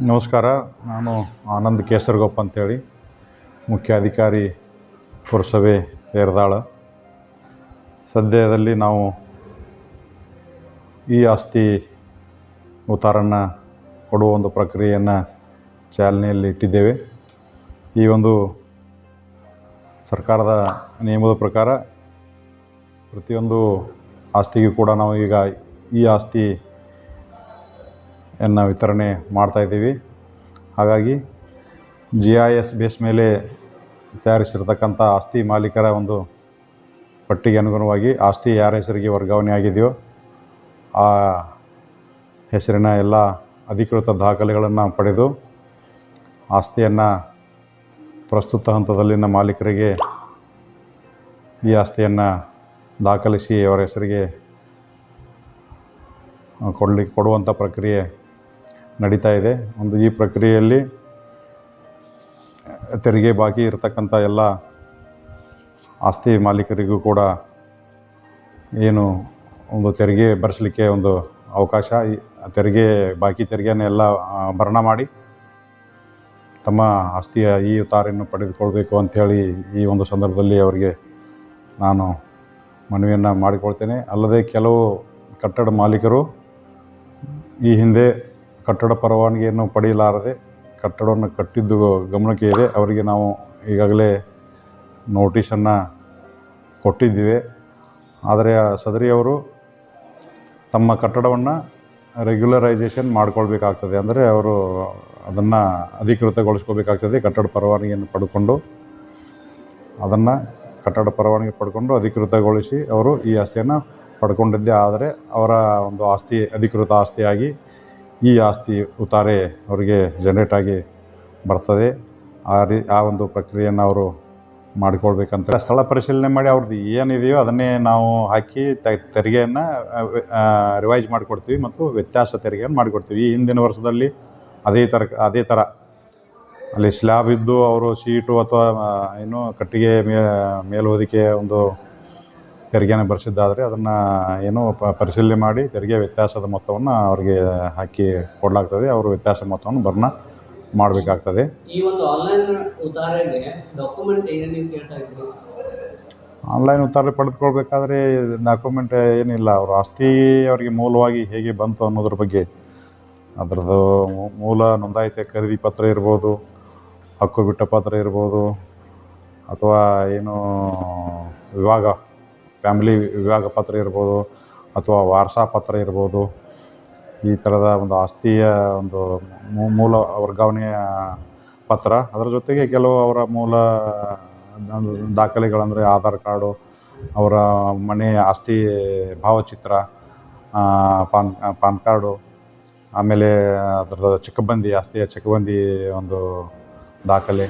ನಮಸ್ಕಾರ. ನಾನು ಆನಂದ್ ಕೇಸರಗೊಪ್ಪ ಅಂತೇಳಿ ಮುಖ್ಯ ಅಧಿಕಾರಿ ಪುರಸಭೆ ತೇರದಾಳ. ಸದ್ಯದಲ್ಲಿ ನಾವು ಈ ಆಸ್ತಿ ಉತ್ತಾರನ್ನು ಕೊಡುವ ಒಂದು ಪ್ರಕ್ರಿಯೆಯನ್ನು ಚಾಲನೆಯಲ್ಲಿ ಇಟ್ಟಿದ್ದೇವೆ. ಈ ಒಂದು ಸರ್ಕಾರದ ನಿಯಮದ ಪ್ರಕಾರ ಪ್ರತಿಯೊಂದು ಆಸ್ತಿಗೂ ಕೂಡ ನಾವು ಈಗ ಈ ಆಸ್ತಿ ಯನ್ನು ವಿತರಣೆ ಮಾಡ್ತಾಯಿದ್ದೀವಿ ಹಾಗಾಗಿ ಜಿ ಐ ಎಸ್ ಬೇಸ್ ಮೇಲೆ ತಯಾರಿಸಿರ್ತಕ್ಕಂಥ ಆಸ್ತಿ ಮಾಲೀಕರ ಒಂದು ಪಟ್ಟಿಗೆ ಅನುಗುಣವಾಗಿ ಆಸ್ತಿ ಯಾರ ಹೆಸರಿಗೆ ವರ್ಗಾವಣೆ ಆಗಿದೆಯೋ ಆ ಹೆಸರಿನ ಎಲ್ಲ ಅಧಿಕೃತ ದಾಖಲೆಗಳನ್ನು ಪಡೆದು ಆಸ್ತಿಯನ್ನು ಪ್ರಸ್ತುತ ಹಂತದಲ್ಲಿನ ಮಾಲೀಕರಿಗೆ ಈ ಆಸ್ತಿಯನ್ನು ದಾಖಲಿಸಿ ಅವರ ಹೆಸರಿಗೆ ಕೊಡಲಿಕ್ಕೆ ಕೊಡುವಂಥ ಪ್ರಕ್ರಿಯೆ ನಡೀತಾ ಇದೆ. ಒಂದು ಈ ಪ್ರಕ್ರಿಯೆಯಲ್ಲಿ ತೆರಿಗೆ ಬಾಕಿ ಇರತಕ್ಕಂಥ ಎಲ್ಲ ಆಸ್ತಿ ಮಾಲೀಕರಿಗೂ ಕೂಡ ಏನು ಒಂದು ತೆರಿಗೆ ಭರಿಸಲಿಕ್ಕೆ ಒಂದು ಅವಕಾಶ ತೆರಿಗೆ, ಬಾಕಿ ತೆರಿಗೆಯನ್ನು ಎಲ್ಲ ಭರಣ ಮಾಡಿ ತಮ್ಮ ಆಸ್ತಿಯ ಈ ಉತ್ತಾರೆಯನ್ನು ಪಡೆದುಕೊಳ್ಬೇಕು ಅಂಥೇಳಿ ಈ ಒಂದು ಸಂದರ್ಭದಲ್ಲಿ ಅವರಿಗೆ ನಾನು ಮನವಿಯನ್ನು ಮಾಡಿಕೊಳ್ತೇನೆ. ಅಲ್ಲದೆ ಕೆಲವು ಕಟ್ಟಡ ಮಾಲೀಕರು ಈ ಹಿಂದೆ ಕಟ್ಟಡ ಪರವಾನಗಿಯನ್ನು ಪಡೆಯಲಾರದೆ ಕಟ್ಟಡವನ್ನು ಕಟ್ಟಿದ್ದು ಗಮನಕ್ಕೆ ಇದೆ ಅವರಿಗೆ ನಾವು ಈಗಾಗಲೇ ನೋಟಿಸನ್ನು ಕೊಟ್ಟಿದ್ದೇವೆ. ಆದರೆ ಸದರಿಯವರು ತಮ್ಮ ಕಟ್ಟಡವನ್ನು ರೆಗ್ಯುಲರೈಸೇಷನ್ ಮಾಡ್ಕೊಳ್ಬೇಕಾಗ್ತದೆ. ಅಂದರೆ ಅವರು ಅದನ್ನು ಅಧಿಕೃತಗೊಳಿಸ್ಕೋಬೇಕಾಗ್ತದೆ. ಕಟ್ಟಡ ಪರವಾನಗಿಯನ್ನು ಪಡ್ಕೊಂಡು ಅದನ್ನು ಕಟ್ಟಡ ಪರವಾನಗಿ ಪಡ್ಕೊಂಡು ಅಧಿಕೃತಗೊಳಿಸಿ ಅವರು ಈ ಆಸ್ತಿಯನ್ನು ಪಡ್ಕೊಂಡಿದ್ದೇ. ಆದರೆ ಅವರ ಒಂದು ಆಸ್ತಿ, ಅಧಿಕೃತ ಆಸ್ತಿಯಾಗಿ ಈ ಆಸ್ತಿ ಉತಾರೆ ಅವರಿಗೆ ಜನ್ರೇಟ್ ಆಗಿ ಬರ್ತದೆ. ಆ ರೀ, ಆ ಒಂದು ಪ್ರಕ್ರಿಯೆಯನ್ನು ಅವರು ಮಾಡಿಕೊಳ್ಬೇಕಂತ ಸ್ಥಳ ಪರಿಶೀಲನೆ ಮಾಡಿ ಅವ್ರದ್ದು ಏನಿದೆಯೋ ಅದನ್ನೇ ನಾವು ಹಾಕಿ ತ, ತೆರಿಗೆಯನ್ನು ರಿವೈಸ್ ಮಾಡಿಕೊಡ್ತೀವಿ ಮತ್ತು ವ್ಯತ್ಯಾಸ ತೆರಿಗೆಯನ್ನು ಮಾಡಿಕೊಡ್ತೀವಿ. ಈ ಹಿಂದಿನ ವರ್ಷದಲ್ಲಿ ಅದೇ ಥರ ಅದೇ ಥರ ಅಲ್ಲಿ ಸ್ಲ್ಯಾಬ್ ಇದ್ದು ಅವರು ಶೀಟು ಅಥವಾ ಏನು ಕಟ್ಟಿಗೆ ಮೇಲೆ ಹೊದಿಕೆ ಒಂದು ತೆರಿಗೆನ ಭರಿಸಿದ್ದಾದರೆ ಅದನ್ನು ಏನೋ ಪರಿಶೀಲನೆ ಮಾಡಿ ತೆರಿಗೆ ವ್ಯತ್ಯಾಸದ ಮೊತ್ತವನ್ನು ಅವರಿಗೆ ಹಾಕಿ ಕೊಡಲಾಗ್ತದೆ. ಅವರು ವ್ಯತ್ಯಾಸ ಮೊತ್ತವನ್ನು ಭರ್ನ ಮಾಡಬೇಕಾಗ್ತದೆ. ಈ ಒಂದು ಆನ್ಲೈನ್ ಉದಾಹರಣೆಗೆ ಡಾಕ್ಯುಮೆಂಟ್ ಏನೇನು ಕೇಳ್ತಾ ಇದ್ರಿ ಆನ್ಲೈನ್ ಉತ್ತಾರೆ ಪಡೆದುಕೊಳ್ಬೇಕಾದ್ರೆ ಡಾಕ್ಯುಮೆಂಟ್ ಏನಿಲ್ಲ. ಅವರು ಆಸ್ತಿ ಅವರಿಗೆ ಮೂಲವಾಗಿ ಹೇಗೆ ಬಂತು ಅನ್ನೋದ್ರ ಬಗ್ಗೆ ಅದರದ್ದು ಮೂಲ ನೋಂದಾಯಿತ ಖರೀದಿ ಪತ್ರ ಇರ್ಬೋದು ಹಕ್ಕು ಬಿಟ್ಟ ಪತ್ರ ಇರ್ಬೋದು ಅಥವಾ ಏನು ವಿಭಾಗ ಫ್ಯಾಮಿಲಿ ವಿಭಾಗ ಪತ್ರ ಇರ್ಬೋದು ಅಥವಾ ವಾರಸಾ ಪತ್ರ ಇರ್ಬೋದು, ಈ ಥರದ ಒಂದು ಆಸ್ತಿಯ ಒಂದು ಮೂಲ ವರ್ಗಾವಣೆಯ ಪತ್ರ. ಅದರ ಜೊತೆಗೆ ಕೆಲವು ಅವರ ಮೂಲ ದಾಖಲೆಗಳಂದರೆ ಆಧಾರ್ ಕಾರ್ಡು, ಅವರ ಮನೆ ಆಸ್ತಿ ಭಾವಚಿತ್ರ ಪಾನ್ ಪಾನ್ ಕಾರ್ಡು, ಆಮೇಲೆ ಅದರದ ಚಕಬಂದಿ, ಆಸ್ತಿಯ ಚಕಬಂದಿ ಒಂದು ದಾಖಲೆ,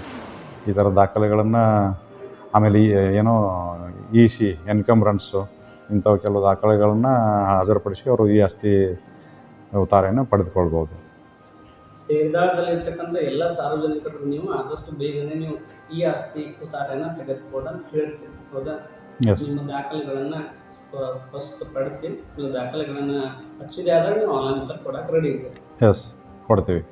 ಈ ಥರ ದಾಖಲೆಗಳನ್ನು ಆಮೇಲೆ ಈ ಏನೋ ಇ ಸಿ ಎನ್ಕಮ್ರೆನ್ಸು ಇಂಥವು ಕೆಲವು ದಾಖಲೆಗಳನ್ನು ಹಾಜರುಪಡಿಸಿ ಅವರು ಈ ಆಸ್ತಿ ಉತ್ತಾರೆಯನ್ನು ಪಡೆದುಕೊಳ್ಬೋದು. ಇರ್ತಕ್ಕಂಥ ಎಲ್ಲ ಸಾರ್ವಜನಿಕರು ನೀವು ಆದಷ್ಟು ಬೇಗನೆ ನೀವು ಈ ಆಸ್ತಿ ಉತ್ತಾರೆಯನ್ನು ತೆಗೆದುಕೊಂಡು ಅಂತ ಹೇಳ್ತೀರಿ ಹೌದಾ ಎಸ್ ನಿಮ್ಮ ದಾಖಲೆಗಳನ್ನು ಪ್ರಸ್ತುತಪಡಿಸಿ ನೀವು ದಾಖಲೆಗಳನ್ನು ಹಚ್ಚಿದೆ ಆದರೆ ನೀವು ಆನ್ಲೈನ್ ಉತ್ತರ ಕೊಡಕ್ಕೆ ರೆಡಿ ಇದೆ ಎಸ್ ಕೊಡ್ತೀವಿ.